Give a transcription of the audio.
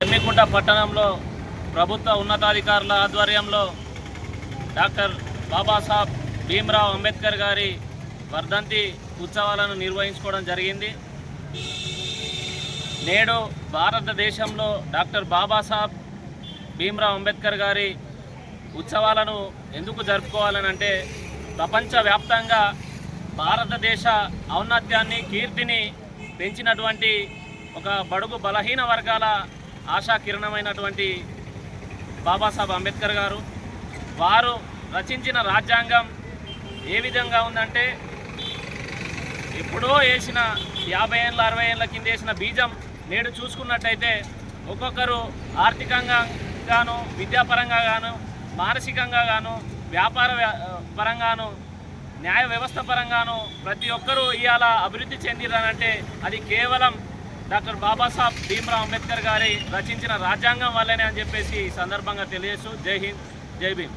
ఎమ్మికుంట పట్టణంలో ప్రభుత్వ ఉన్నతాధికారుల ఆధ్వర్యంలో డాక్టర్ బాబాసాహెబ్ భీమ్రావ్ అంబేద్కర్ గారి వర్ధంతి ఉత్సవాలను నిర్వహించుకోవడం జరిగింది. నేడు భారతదేశంలో డాక్టర్ బాబాసాహెబ్ భీమ్రావ్ అంబేద్కర్ గారి ఉత్సవాలను ఎందుకు జరుపుకోవాలని అంటే ప్రపంచవ్యాప్తంగా భారతదేశ ఔన్నత్యాన్ని కీర్తిని పెంచినటువంటి ఒక బడుగు బలహీన వర్గాల ఆశా కిరణమైనటువంటి బాబాసాహెబ్ అంబేద్కర్ గారు వారు రచించిన రాజ్యాంగం ఏ విధంగా ఉందంటే ఎప్పుడో వేసిన యాభై ఏళ్ళ అరవై ఏళ్ళ కింద వేసిన బీజం నేడు చూసుకున్నట్టయితే ఒక్కొక్కరు ఆర్థికంగా గాను విద్యాపరంగా గాను మానసికంగా గాను వ్యాపార పరంగాను న్యాయ వ్యవస్థ పరంగాను ప్రతి ఒక్కరూ ఇవాళ అభివృద్ధి చెందిరనంటే అది కేవలం డాక్టర్ బాబాసాహెబ్ భీమ్రావ్ అంబేద్కర్ గారి రచించిన రాజ్యాంగం వల్లనే అని చెప్పేసి ఈ సందర్భంగా తెలియజేస్తూ జై హింద్ జై భీమ్.